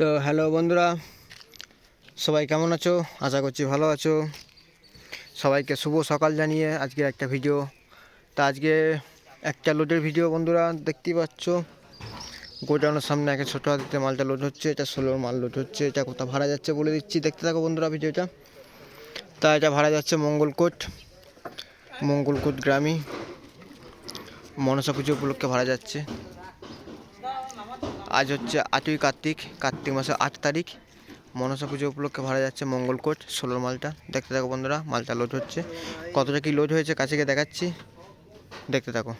তো হ্যালো বন্ধুরা, সবাই কেমন আছো? আশা করছি ভালো আছো। সবাইকে শুভ সকাল জানিয়ে আজকে একটা ভিডিও। তা আজকে একটা লোডের ভিডিও বন্ধুরা, দেখতেই পাচ্ছ। গোডাউনের সামনে একটা ছোটো হাতিতে মালটা লোড হচ্ছে, এটা ষোলোর মাল লোড হচ্ছে, এটা কোথাও ভাড়া যাচ্ছে বলে দিচ্ছি। দেখতে থাকো বন্ধুরা ভিডিওটা। তা এটা ভাড়া যাচ্ছে মঙ্গলকোট মঙ্গলকোট গ্রামী। মনসা পুজো উপলক্ষে ভাড়া যাচ্ছে। আজ হচ্ছে আটই কার্তিক কার্তিক মাসের আট তারিখ। মনসা পুজো উপলক্ষে ভাড়া যাচ্ছে মঙ্গলকোট, ষোলোর মালটা। দেখতে থাকো বন্ধুরা, মালটা লোড হচ্ছে। কতটা কি লোড হয়েছে কাছে গিয়ে দেখাচ্ছি। দেখতে থাকো।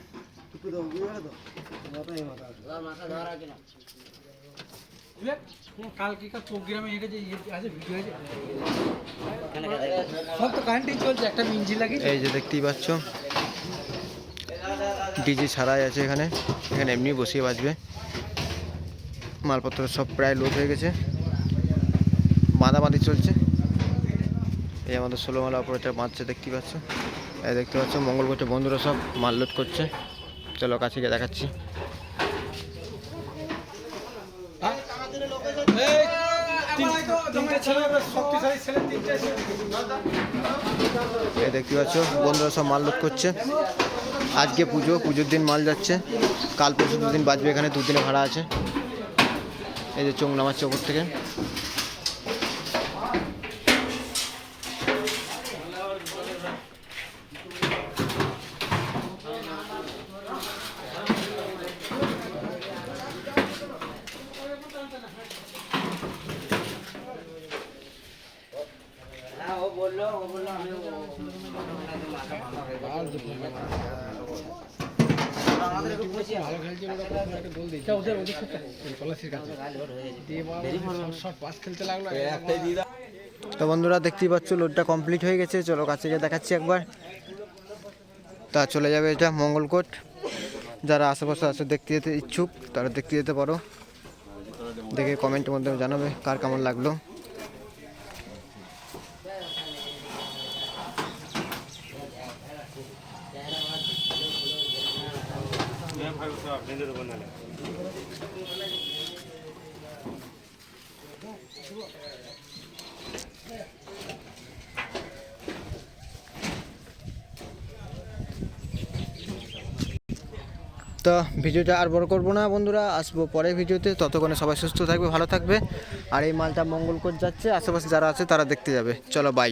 এই যে দেখতেই পাচ্ছ। ডিজি ছাড়াই আছে এখানে। এখানে এমনি বসিয়ে বাজবে। মালপত্র সব প্রায় লোড হয়ে গেছে। বাঁধাবাঁধি চলছে। এই আমাদের ষোলো মালা অপারেটার বাঁধছে দেখতে পাচ্ছ। এই দেখতে পাচ্ছ মঙ্গলকোটে বন্ধুরা সব মাল লোড করছে। চলো কাছে গিয়ে দেখাচ্ছি। দেখতে পাচ্ছ, বন্ধুরা সব মাল লোড করছে। আজকে পুজো, পুজোর দিন মাল যাচ্ছে। কাল পরশু দুদিন বাজবে এখানে, দুদিনে ভাড়া আছে। এই যে চোখ নামাচ্ছে ওপর থেকে। ভালো খেলছে ওরা একটা গোল তো বন্ধুরা, দেখতেই পাচ্ছ লোডটা কমপ্লিট হয়ে গেছে। চলো কাছে গিয়ে দেখাচ্ছি একবার। তা চলে যাবে এটা মঙ্গলকোট। যারা আশেপাশে আছে, দেখতে যেতে ইচ্ছুক, তারা দেখতে যেতে পারো। দেখে কমেন্টের মাধ্যমে জানাবে কার কেমন লাগল। তো ভিডিওটা আর বড় করব না বন্ধুরা, আসব পরের ভিডিওতে। ততক্ষণে সবাই সুস্থ থাকবে, ভালো থাকবে। আর এই মালটা মঙ্গলকোট যাচ্ছে, আশেপাশে যারা আছে তারা দেখতে যাবে। চলো বাই